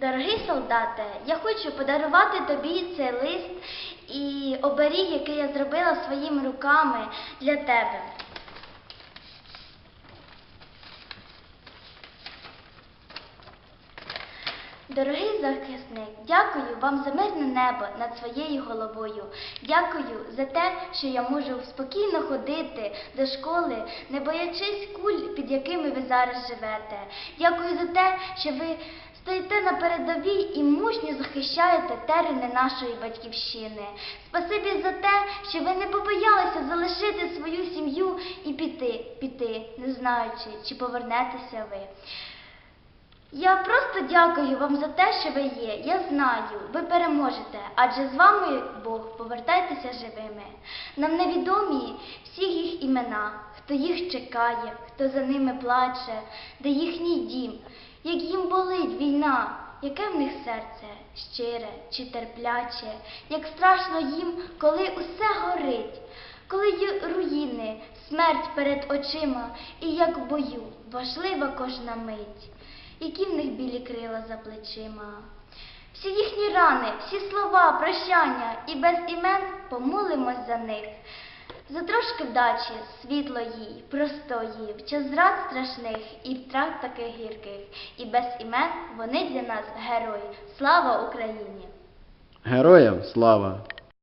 Дорогий солдате, я хочу подарувати тобі цей лист і оберіг, який я зробила своїми руками для тебе. Дорогий захисник, дякую вам за мирне небо над своєю головою. Дякую за те, що я можу спокійно ходити до школи, не боячись куль, під якими ви зараз живете. Дякую за те, що ви стоїте на передовій і мужньо захищаєте терени нашої батьківщини. Спасибі за те, що ви не побоялися залишити свою сім'ю і піти, піти, не знаючи, чи повернетеся ви. Я просто дякую вам за те, що ви є. Я знаю, ви переможете, адже з вами Бог, повертайтеся живими. Нам невідомі всі їх імена, хто їх чекає, хто за ними плаче, де їхній дім, як їм болить війна, яке в них серце щире чи терпляче, як страшно їм, коли усе горить. Коли є руїни, смерть перед очима, і як в бою важлива кожна мить які в них білі крила за плечима. Всі їхні рани, всі слова, прощання і без імен помолимось за них. За трошки вдачі, світло їй, простої, в час зрад страшних і втрат таких гірких, і без імен вони для нас герої. Слава Україні! Героям слава!